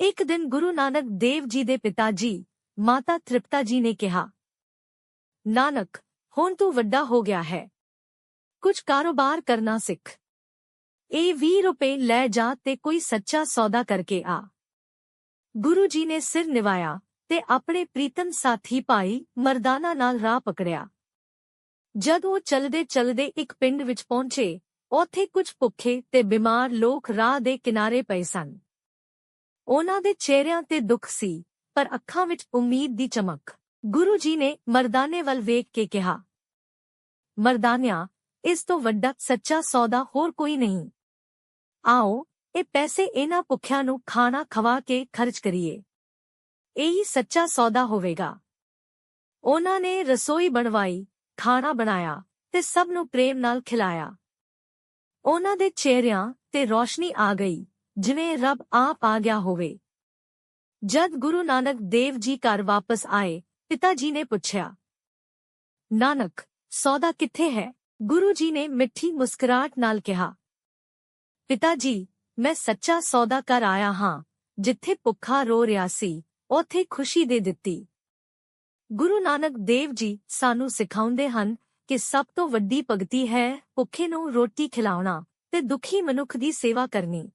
ਇੱਕ ਦਿਨ ਗੁਰੂ ਨਾਨਕ ਦੇਵ ਜੀ ਦੇ ਪਿਤਾ ਜੀ, ਮਾਤਾ ਤ੍ਰਿਪਤਾ ਜੀ ਨੇ ਕਿਹਾ, ਨਾਨਕ, ਹੁਣ ਤੂੰ ਵੱਡਾ ਹੋ ਗਿਆ ਹੈ। ਕੁਝ ਕਾਰੋਬਾਰ ਕਰਨਾ ਸਿੱਖ। ਇਹ 20 ਰੁਪਏ ਲੈ ਜਾ ਤੇ ਕੋਈ ਸੱਚਾ ਸੌਦਾ ਕਰਕੇ ਆ। ਗੁਰੂ ਜੀ ਨੇ ਸਿਰ ਨਿਵਾਇਆ ਤੇ ਆਪਣੇ ਪ੍ਰੀਤਮ ਸਾਥੀ ਭਾਈ ਮਰਦਾਨਾ ਨਾਲ ਰਾਹ ਪਕੜਿਆ। ਜਦ ਉਹ ਚਲਦੇ ਚਲਦੇ ਇੱਕ ਪਿੰਡ ਵਿੱਚ ਪਹੁੰਚੇ, ਉੱਥੇ ਕੁਝ ਭੁੱਖੇ ਤੇ ਬਿਮਾਰ ਲੋਕ ਰਾਹ ਦੇ ਕਿਨਾਰੇ ਪਏ ਸਨ। ਉਹਨਾਂ ਦੇ ਚਿਹਰਿਆਂ ਤੇ ਦੁੱਖ ਸੀ, ਪਰ ਅੱਖਾਂ ਵਿੱਚ ਉਮੀਦ ਦੀ ਚਮਕ। ਗੁਰੂ ਜੀ ਨੇ ਮਰਦਾਨੇ ਵੱਲ ਵੇਖ ਕੇ ਕਿਹਾ, ਮਰਦਾਨਿਆ, ਇਸ ਤੋਂ ਵੱਡਾ ਸੱਚਾ ਸੌਦਾ ਹੋਰ ਕੋਈ ਨਹੀਂ। ਆਓ, ਇਹ ਪੈਸੇ ਇਹਨਾਂ ਭੁੱਖਿਆਂ ਨੂੰ ਖਾਣਾ ਖਵਾ ਕੇ ਖਰਚ ਕਰੀਏ। ਇਹੀ ਸੱਚਾ ਸੌਦਾ ਹੋਵੇਗਾ। ਉਹਨਾਂ ਨੇ ਰਸੋਈ ਬਣਵਾਈ, ਖਾਣਾ ਬਣਾਇਆ ਤੇ ਸਭ ਨੂੰ ਪ੍ਰੇਮ ਨਾਲ ਖਿਲਾਇਆ। ਉਹਨਾਂ ਦੇ ਚਿਹਰਿਆਂ ਤੇ ਰੋਸ਼ਨੀ ਆ ਗਈ। ਜਿਵੇਂ ਰੱਬ ਆਪ ਆ ਗਿਆ ਹੋਵੇ। ਜਦ ਗੁਰੂ ਨਾਨਕ ਦੇਵ ਜੀ ਘਰ ਵਾਪਸ ਆਏ, ਪਿਤਾ ਜੀ ਨੇ ਪੁੱਛਿਆ, ਨਾਨਕ, ਸੌਦਾ ਕਿੱਥੇ ਹੈ? ਗੁਰੂ ਜੀ ਨੇ ਮਿੱਠੀ ਮੁਸਕਰਾਹਟ ਨਾਲ ਕਿਹਾ, ਪਿਤਾ ਜੀ, ਮੈਂ ਸੱਚਾ ਸੌਦਾ ਕਰ ਆਇਆ ਹਾਂ, ਜਿੱਥੇ ਭੁੱਖਾ ਰੋ ਰਿਹਾ ਸੀ, ਉੱਥੇ ਖੁਸ਼ੀ ਦੇ ਦਿੱਤੀ। ਗੁਰੂ ਨਾਨਕ ਦੇਵ ਜੀ ਸਾਨੂੰ ਸਿਖਾਉਂਦੇ ਹਨ ਕਿ ਸਭ ਤੋਂ ਵੱਡੀ ਭਗਤੀ ਹੈ ਭੁੱਖੇ ਨੂੰ ਰੋਟੀ ਖਿਲਾਉਣਾ ਤੇ ਦੁਖੀ ਮਨੁੱਖ ਦੀ ਸੇਵਾ ਕਰਨੀ।